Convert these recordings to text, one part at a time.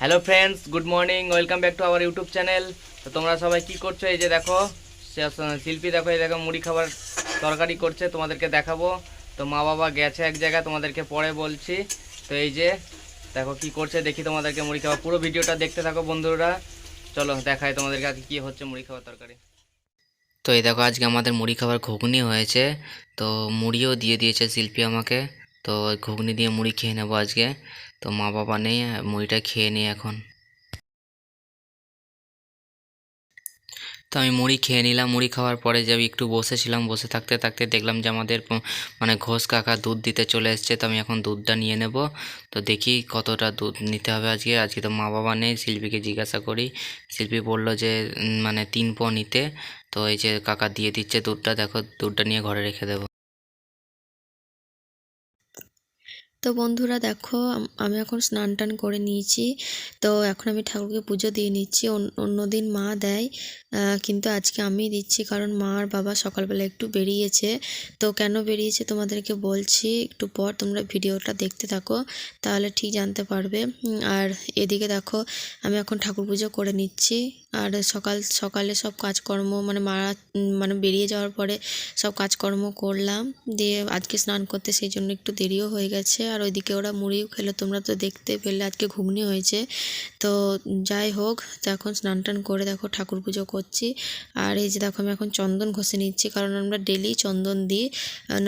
Hello friends good morning welcome back to our YouTube channel তো তোমরা সবাই কি করছ? এই যে দেখো শিল্পী দেখো, এই দেখো, মুড়ি খাবার তরকারি করছে, তোমাদেরকে দেখাবো। তো মা বাবা গেছে এক জায়গায়, তোমাদেরকে পরে বলছি। তো এই যে, দেখো কি করছে, দেখি তোমাদেরকে মুড়ি খাবার। পুরো ভিডিওটা দেখতে থাকো, বন্ধুরা। চলো, দেখাই তোমাদেরকে আজকে কি হচ্ছে মুড়ি খাবার তরকারি। তো এই দেখো, আজকে আমাদের মুড়ি খাবার ঘুগনি হয়েছে। তো মুড়িও দিয়ে দিয়েছে শিল্পী আমাকে। তো ঘুগনি দিয়ে মুড়ি খেয়ে নেব আজকে। তো মা বাবা নেই মুড়িটা খেয়ে নিই এখন। তো আমি মুড়ি খেয়ে নিলাম। মুড়ি খাওয়ার পরে যে একটু বসেছিলাম, বসে থাকতে থাকতে দেখলাম যে আমাদের মানে ঘোষ কাকা দুধ দিতে চলে এসছে, তো আমি এখন দুধটা নিয়ে নেব। তো দেখি কতটা দুধ নিতে হবে আজকে। আজকে তো মা বাবা নেই, শিল্পীকে জিজ্ঞাসা করি। শিল্পী বলল যে মানে তিন প নিতে তো এই যে কাকা দিয়ে দিচ্ছে দুধটা, দেখো দুধটা নিয়ে ঘরে রেখে দেবো। তো বন্ধুরা দেখো, আমি এখন স্নান টান করে নিয়েছি। তো এখন আমি ঠাকুরকে পুজো দিয়ে নিচ্ছি। অন্য- অন্যদিন মা দেয় কিন্তু আজকে আমি দিচ্ছি কারণ মা আর বাবা সকালবেলা একটু বেরিয়েছে। তো কেন বেরিয়েছে তোমাদেরকে বলছি, একটু পর তোমরা ভিডিওটা দেখতে থাকো, তাহলে ঠিক জানতে পারবে। আর এদিকে দেখো, আমি এখন ঠাকুর পুজো করে নিচ্ছি। আর সকাল, সকালে সব কাজকর্ম মানে মারা মানে বেরিয়ে যাওয়ার পরে সব কাজকর্ম করলাম। দিয়ে আজকে স্নান করতে সেই জন্য একটু দেরিও হয়ে গেছে। আর ওইদিকে ওরা মুড়িও খেলো। তোমরা তো দেখতে পেলে, আজকে ঘুগনি হয়েছে। তো যাই হোক তো এখন স্নান টান করে দেখো ঠাকুর পুজো করছি। আর এই যে দেখো আমি এখন চন্দন ঘষে নিচ্ছি, কারণ আমরা ডেলি চন্দন দিই।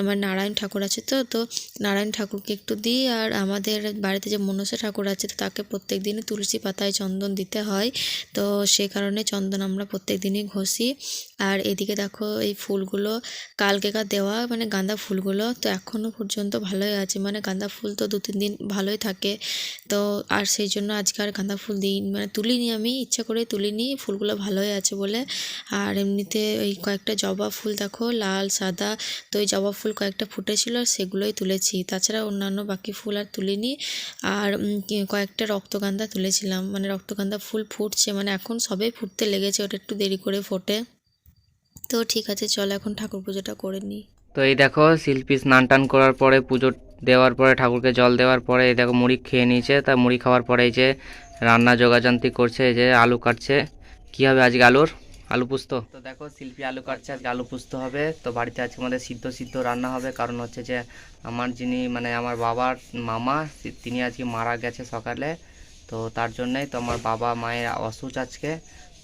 আমার নারায়ণ ঠাকুর আছে তো তো নারায়ণ ঠাকুরকে একটু দিই। আর আমাদের বাড়িতে যে মনসা ঠাকুর আছে, তো তাকে প্রত্যেক দিনই তুলসী পাতায় চন্দন দিতে হয়। তো সে কারণে চন্দন আমরা প্রত্যেক দিনই ঘষি। আর এদিকে দেখো এই ফুলগুলো কালকেকার দেওয়া মানে গাঁদা ফুলগুলো, তো এখনও পর্যন্ত ভালোই আছে। মানে গাঁদা ফুল তো দু তিন দিন ভালোই থাকে। তো আর সেই জন্য আজকে আর গাঁদা ফুল দিই মানে তুলিনি আমি, ইচ্ছা করে তুলিনি, ফুলগুলো ভালোই আছে বলে। আর এমনিতে ওই কয়েকটা জবা ফুল দেখো, লাল, সাদা, তো ওই জবা ফুল কয়েকটা ফুটেছিল, আর সেগুলোই তুলেছি। তাছাড়া অন্যান্য বাকি ফুল আর তুলিনি। আর কয়েকটা রক্তগান্ধা তুলেছিলাম। মানে রক্তগান্ধা ফুল ফুটছে মানে এখন সবে ফুটতে লেগেছে, ওটা একটু দেরি করে ফোটে। তো ঠিক আছে, চল এখন ঠাকুর পুজোটা করে নিই। তো এই দেখো, শিল্পী স্নান টান করার পরে পুজো দেওয়ার পরে, ঠাকুরকে জল দেওয়ার পরে, এই দেখো মুড়ি খেয়ে নিয়েছে। তা মুড়ি খাওয়ার পরে এই যে রান্না যোগাযান্তি করছে, এই যে আলু কাটছে। কি হবে আজকে আলুর? আলু পুস্ত? তো দেখো, শিল্পী আলু কাটছে, আজকে আলু পুস্ত হবে। তো বাড়িতে আজকে আমাদের সিদ্ধ সিদ্ধ রান্না হবে। কারণ হচ্ছে যে, আমার যিনি মানে আমার বাবার মামা তিনি আজকে মারা গেছে সকালে। তো তার জন্যই তো আমার বাবা মায়ের অসুচ আজকে।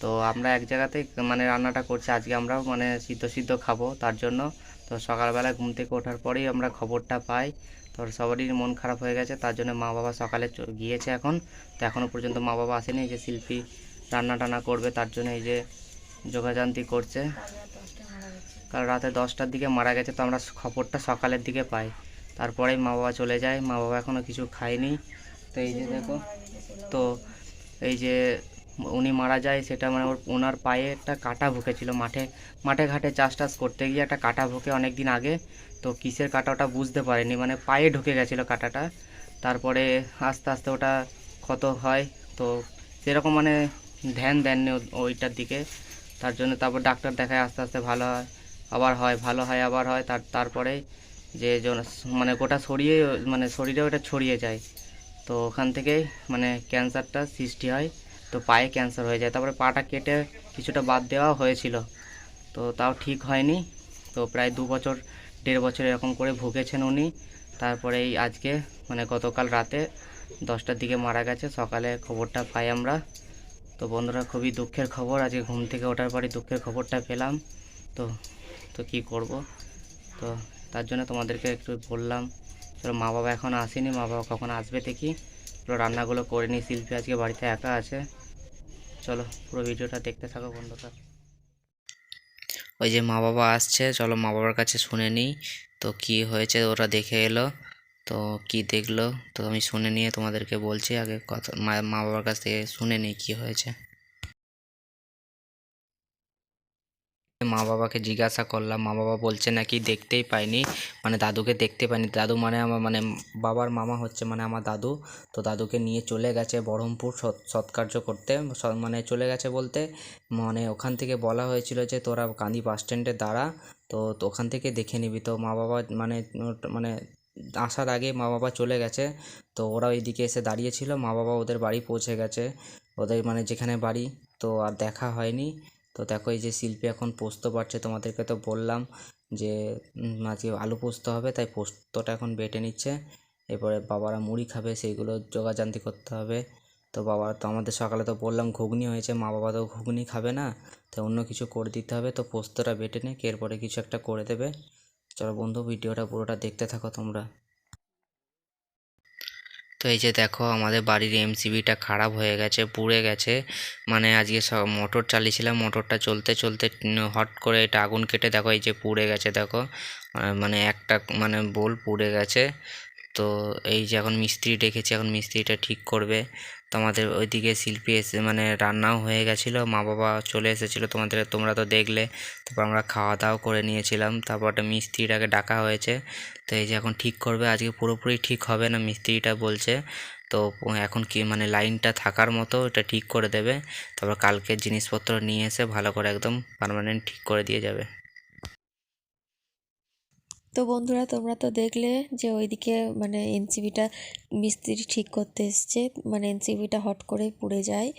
তো আমরা এক জায়গাতেই মানে রান্নাটা করছি। আজকে আমরাও মানে সিদ্ধ সিদ্ধ খাব তার জন্য। তো সকালবেলা ঘুম থেকে ওঠার পরেই আমরা খবরটা পাই। তো সবারই মন খারাপ হয়ে গেছে, তার জন্য মা বাবা সকালে গিয়েছে এখন। তো এখনও পর্যন্ত মা বাবা আসেনি যে শিল্পী রান্না টান্না করবে, তার জন্য এই যে যোগাযান্তি করছে। কাল রাতে দশটার দিকে মারা গেছে, তো আমরা খবরটা সকালের দিকে পাই। তারপরেই মা বাবা চলে যায়, মা বাবা এখনও কিছু খায়নি। তো এই যে দেখো, তো এই যে উনি মারা যায়, সেটা মানে ওর, ওনার পায়ে একটা কাটা ভুকেছিল মাঠে। মাঠে ঘাটে চাষ টাস করতে গিয়ে একটা কাটা ভুকে অনেক দিন আগে, তো কিসের কাটা ওটা বুঝতে পারেনি মানে পায়ে ঢুকে গেছিল কাটাটা। তারপরে আস্তে আস্তে ওটা ক্ষত হয়, তো সেরকম মানে ধ্যান দেননি ওইটার দিকে। তার জন্য তারপর ডাক্তার দেখায় আস্তে আস্তে ভালো হয়, আবার হয়, ভালো হয়, আবার হয়। তার, তারপরে যে মানে গোটা ছড়িয়ে মানে শরীরে ওটা ছড়িয়ে যায়। তো ওখান থেকেই মানে ক্যান্সারটা সৃষ্টি হয়। তো পায়ে ক্যান্সার হয়ে যায়। তারপরে পাটা কেটে কিছুটা বাদ দেওয়া হয়েছিল। তো তাও ঠিক হয়নি। তো প্রায় দু বছর, দেড় বছর এরকম করে ভুগেছেন উনি। তারপরে এই আজকে মানে গতকাল রাতে দশটার দিকে মারা গেছে। সকালে খবরটা পাই আমরা। তো বন্ধুরা, খুবই দুঃখের খবর। আজকে ঘুম থেকে ওঠার পরে দুঃখের খবরটা পেলাম। তো তো কি করব? তো তার জন্য তোমাদেরকে একটু বললাম, চলো মা বাবা এখন আসেনি। মা বাবা কখন আসবে দেখি। রান্নাগুলো করে নিই। শিল্পী আজকে বাড়িতে একা আছে। চলো, পুরো ভিডিওটা দেখতে থাকো বন্ধুরা। ওই যে মা বাবা আসছে, চলো মা বাবার কাছে শুনে নিই তো কি হয়েছে, ওরা দেখে এলো। তো কি দেখল, তো আমি শুনে নিয়ে তোমাদেরকে বলছি, আগে কথা মা বাবার কাছ থেকে শুনে নিই কি হয়েছে। মা বাবাকে জিজ্ঞাসা করলাম। মা বাবা বলছে নাকি দেখতেই পাইনি। মানে দাদুকে দেখতে পাইনি। দাদু মানে আমার মানে বাবার মামা হচ্ছে মানে আমার দাদু। তো দাদুকে নিয়ে চলে গেছে বহরমপুর সৎ, সৎকার্য করতে। মানে চলে গেছে বলতে মানে ওখান থেকে বলা হয়েছিল যে তোরা কান্দি বাস স্ট্যান্ডে দাঁড়া, তো ওখান থেকে দেখে নিবি। তো মা বাবা মানে মানে আসার আগে মা বাবা চলে গেছে। তো ওরা ওইদিকে এসে দাঁড়িয়েছিল। মা বাবা ওদের বাড়ি পৌঁছে গেছে। ওদের মানে যেখানে বাড়ি, তো আর দেখা হয়নি। তো দেখো এই যে শিল্পী এখন পোস্ত পারছে তোমাদেরকে তো বললাম যে আজকে আলু পোস্ত হবে, তাই পোস্তটা এখন বেটে নিচ্ছে। এরপরে বাবারা মুড়ি খাবে, সেইগুলো যোগাযান্তি করতে হবে। তো বাবা তো আমাদের সকালে তো বললাম ঘুগনি হয়েছে, মা বাবা তো ঘুগনি খাবে না তো অন্য কিছু করে দিতে হবে। তো পোস্তটা বেটে নে এরপরে কিছু একটা করে দেবে। চলো বন্ধু, ভিডিওটা পুরোটা দেখতে থাকো তোমরা। তো এই যে দেখো আমাদের বাড়ির এমসিবিটা খারাপ হয়ে গেছে, পুড়ে গেছে। মানে আজকে সব মোটর চালিয়েছিলাম, মোটরটা চলতে চলতে হট করে এটা আগুন কেটে দেখো এই যে পুড়ে গেছে দেখো। মানে একটা মানে বোল পুড়ে গেছে। তো এই যে এখন মিস্ত্রি ডেকেছি, এখন মিস্ত্রিটা ঠিক করবে। তো আমাদের ওইদিকে শিল্পী এসে মানে রান্নাও হয়ে গেছিল মা বাবা চলে এসেছিল তোমাদের, তোমরা তো দেখলে। তারপর আমরা খাওয়া দাওয়া করে নিয়েছিলাম, তারপর একটা মিস্ত্রিটাকে ডাকা হয়েছে। তো এই যে এখন ঠিক করবে, আজকে পুরোপুরি ঠিক হবে না মিস্ত্রিটা বলছে। তো এখন কি মানে লাইনটা থাকার মতো এটা ঠিক করে দেবে, তারপর কালকে জিনিসপত্র নিয়ে এসে ভালো করে একদম পার্মানেন্ট ঠিক করে দিয়ে যাবে। তো বন্ধুরা, তোমরা তো দেখলে যে ওইদিকে মানে এনসিবিটা মিস্ত্রি ঠিক করতে এসছে। মানে এনসিবিটা হট করে পুড়ে যায়।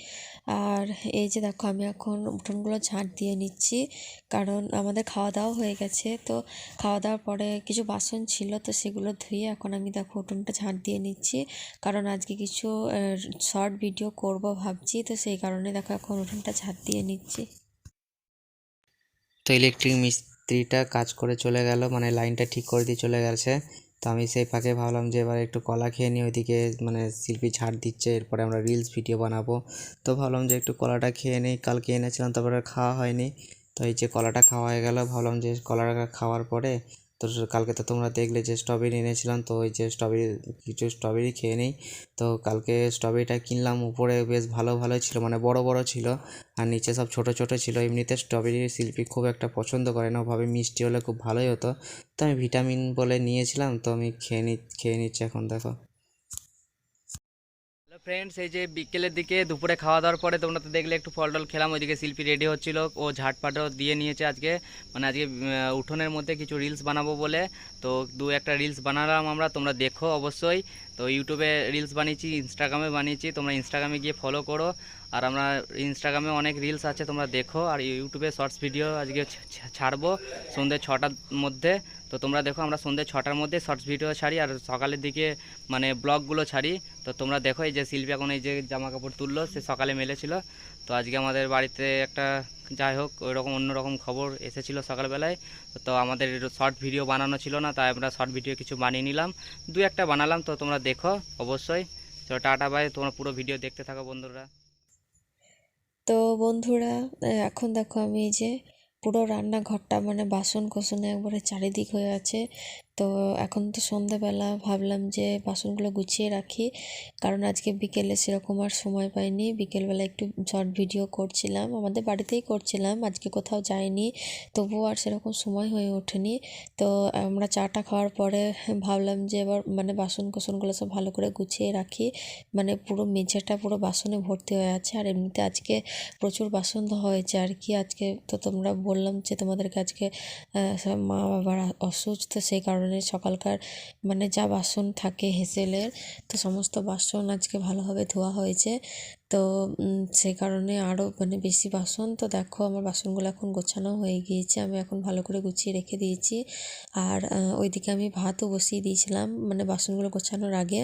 আর এই যে দেখো, আমি এখন উঠোনগুলো ঝাঁট দিয়ে নিচ্ছি, কারণ আমাদের খাওয়া দাওয়া হয়ে গেছে। তো খাওয়া দাওয়ার পরে কিছু বাসন ছিল, তো সেগুলো ধুয়ে এখন আমি দেখো উঠোনটা ঝাঁট দিয়ে নিচ্ছি। কারণ আজকে কিছু শর্ট ভিডিও করব ভাবছি, তো সেই কারণে দেখো এখন উঠোনটা ঝাঁট দিয়ে নিচ্ছি। তো ইলেকট্রিক মিস্ত্রিটা কাজ করে চলে গেল মানে লাইনটা ঠিক করে দিয়ে চলে গেছে। তো আমি সেই ফাঁকে ভাবলাম যে এবার একটু কলা খেয়ে নিই, ওইদিকে মানে শিল্পী ছাড় দিচ্ছে, এরপরে আমরা রিলস ভিডিও বানাবো। তো ভাবলাম যে একটু কলাটা খেয়ে নিই, কালকে এনেছিলাম, তারপরে খাওয়া হয়নি। তো এই যে কলাটা খাওয়া হয়ে গেল, ভাবলাম যে কলাটা খাওয়ার পরে তো কালকে তো তোমরা দেখলে যে স্ট্রবেরি এনেছিলাম, তো ওই যে স্ট্রবেরি কিছু স্ট্রবেরি খেয়ে নিই। তো কালকে স্ট্রবেরিটা কিনলাম, উপরে বেশ ভালো ভালো ছিল মানে বড় বড় ছিল, আর নিচে সব ছোট ছোট ছিল। এমনিতে স্ট্রবেরি শিল্পী খুব একটা পছন্দ করে না, ওভাবে মিষ্টি হলে খুব ভালোই হতো। তো আমি ভিটামিন বলে নিয়েছিলাম, তো আমি খেয়ে নি, খেয়ে নিচ্ছি এখন, দেখো। ফ্রেন্ডস এই যে বিকেলের দিকে দুপুরে খাওয়া দাওয়ার পরে তোমরা তো দেখলে একটু ফল টল খেলাম, ওইদিকে শিল্পী রেডি হচ্ছিল, ও ঝাটপাটও দিয়ে নিয়েছে আজকে। মানে আজকে উঠোনের মধ্যে কিছু রিলস বানাবো বলে। তো দু একটা রিলস বানালাম আমরা, তোমরা দেখো অবশ্যই। তো ইউটিউবে রিলস বানিয়েছি ইনস্টাগ্রামে বানিয়েছি, তোমরা ইনস্টাগ্রামে গিয়ে ফলো করো। আর আমরা ইনস্টাগ্রামে অনেক রিলস আছে, তোমরা দেখো। আর ইউটিউবে শর্টস ভিডিও আজকে ছাড়বো সন্ধ্যে ছটার মধ্যে। তো তোমরা দেখো, আমরা সন্ধ্যে ছটার মধ্যে শর্টস ভিডিও ছাড়ি, আর সকালের দিকে মানে ব্লগগুলো ছাড়ি। তো তোমরা দেখো, এই যে শিল্পী এখন এই যে জামা কাপড় তুললো, সে সকালে মেলেছিল। তো আজকে আমাদের বাড়িতে একটা যাই হোক ওই রকম অন্যরকম খবর এসেছিল সকালবেলায়। তো আমাদের শর্ট ভিডিও বানানো ছিল না, তাই আমরা শর্ট ভিডিও কিছু বানিয়ে নিলাম। দু একটা বানালাম, তো তোমরা দেখো, অবশ্যই। তো টাটা বাই তোমরা পুরো ভিডিও দেখতে থাকো, বন্ধুরা। তো বন্ধুরা এখন দেখো আমি যে পুরো রান্নাঘরটা মানে বাসন কোসনে একবারে চারিদিক হয়ে আছে। তো এখন তো সন্ধ্যাবেলা ভাবলাম যে বাসনগুলো গুছিয়ে রাখি। কারণ আজকে বিকেলে সেরকম আর সময় পাইনি। বিকেলবেলা একটু শর্ট ভিডিও করছিলাম। আমাদের বাড়িতেই করছিলাম, আজকে কোথাও যাইনি। তবুও আর সেরকম সময় হয়ে ওঠেনি। তো আমরা চাটা খাওয়ার পরে ভাবলাম যে এবার মানে বাসন কোসনগুলো সব ভালো করে গুছিয়ে রাখি। মানে পুরো মেঝেটা পুরো বাসনে ভর্তি হয়ে আছে। আর এমনিতে আজকে প্রচুর বাসন ধোয়া হয়েছে আর কি। আজকে তো তোমরা বললাম যে তোমাদেরকে আজকে মা বাবার অসুস্থ, সেই কারণে সকালকার মানে যা বাসন থাকে হেসেলের, তো সমস্ত বাসন আজকে ভালোভাবে ধোয়া হয়েছে। তো সে কারণে আরও মানে বেশি বাসন। তো দেখো আমার বাসনগুলো এখন গোছানো হয়ে গিয়েছে, আমি এখন ভালো করে গুছিয়ে রেখে দিয়েছি। আর ওইদিকে আমি ভাতও বসিয়ে দিয়েছিলাম মানে বাসনগুলো গোছানোর আগে।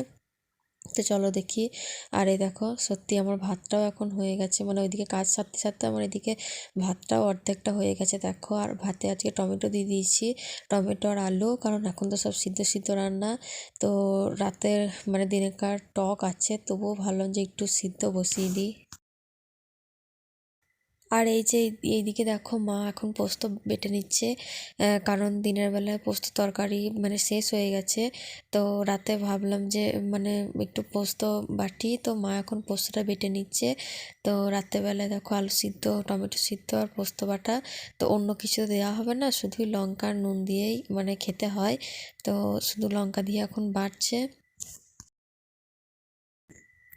তো চলো দেখি। আর এই দেখো, সত্যি আমার ভাতটাও এখন হয়ে গেছে। মানে ওইদিকে কাজ সারতে সারতে আমার এদিকে ভাতটাও অর্ধেকটা হয়ে গেছে। দেখো, আর ভাতে আজকে টমেটো দিয়ে দিয়েছি। টমেটো আর আলু, কারণ এখন তো সব সিদ্ধ সিদ্ধ রান্না। তো রাতের মানে দিনের কার টক আছে, তবুও ভালো যে একটু সিদ্ধ বসিয়ে দিই। আর এই যে এইদিকে দেখো মা এখন পোস্ত বেটে নিচ্ছে কারণ দিনের বেলায় পোস্ত তরকারি মানে শেষ হয়ে গেছে। তো রাতে ভাবলাম যে মানে একটু পোস্ত বাটি, তো মা এখন পোস্তটা বেটে নিচ্ছে। তো রাত্রেবেলায় দেখো আলু সিদ্ধ, টমেটো সিদ্ধ আর পোস্ত বাটা। তো অন্য কিছু দেওয়া হবে না, শুধুই লঙ্কা নুন দিয়েই মানে খেতে হয়। তো শুধু লঙ্কা দিয়ে এখন বাটছে।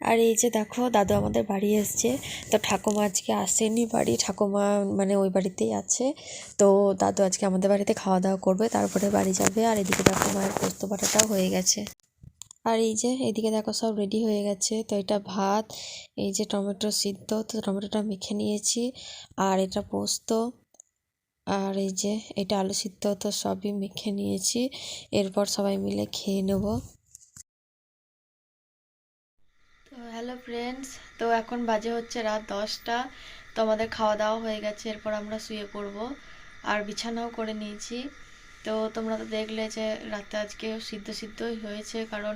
আর এই যে দেখো, দাদু আমাদের বাড়ি এসছে। তো ঠাকুমা আজকে আসেনি বাড়ি, ঠাকুমা মানে ওই বাড়িতেই আছে। তো দাদু আজকে আমাদের বাড়িতে খাওয়া দাওয়া করবে, তারপরে বাড়ি যাবে। আর এদিকে দেখো মায়ের পোস্ত বাটাটাও হয়ে গেছে। আর এই যে, এদিকে দেখো সব রেডি হয়ে গেছে। তো এটা ভাত, এই যে টমেটো সিদ্ধ, তো টমেটোটা মেখে নিয়েছি। আর এটা পোস্ত, আর এই যে, এটা আলু সিদ্ধ, তো সবই মেখে নিয়েছি। এরপর সবাই মিলে খেয়ে নেব। হ্যালো ফ্রেন্ডস, তো এখন বাজে হচ্ছে রাত দশটা। তো আমাদের খাওয়া দাওয়া হয়ে গেছে, এরপর আমরা শুয়ে পড়ব। আর বিছানাও করে নিয়েছি। তো তোমরা তো দেখলে যে রাতে আজকে সিদ্ধ সিদ্ধই হয়েছে, কারণ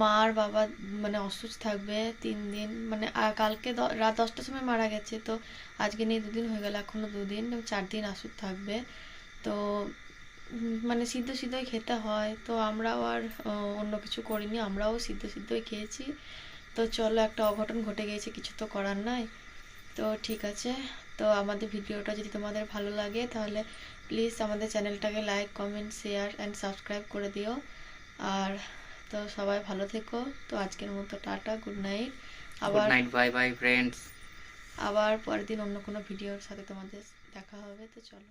মা আর বাবা মানে অসুস্থ থাকবে তিন দিন। মানে কালকে রাত দশটার সময় মারা গেছে, তো আজকে নিয়ে দুদিন হয়ে গেল, এখনও দুদিন, চার দিন ওষুধ থাকবে। তো মানে সিদ্ধ সিদ্ধই খেতে হয়। তো আমরাও আর অন্য কিছু করিনি, আমরাও সিদ্ধ সিদ্ধই খেয়েছি। তো চলো একটা অঘটন ঘটে গিয়েছে কিছু তো করার নাই। তো ঠিক আছে তো আমাদের ভিডিওটা যদি তোমাদের ভালো লাগে তাহলে প্লিজ আমাদের চ্যানেলটাকে like comment share and subscribe করে দিও। আর তো সবাই ভালো থেকো। তো আজকের মতো টাটা গুড নাইট আবার নাইট বাই বাই ফ্রেন্ডস আবার পরের দিন অন্য কোনো ভিডিওর সাথে তোমাদের দেখা হবে। তো চলো।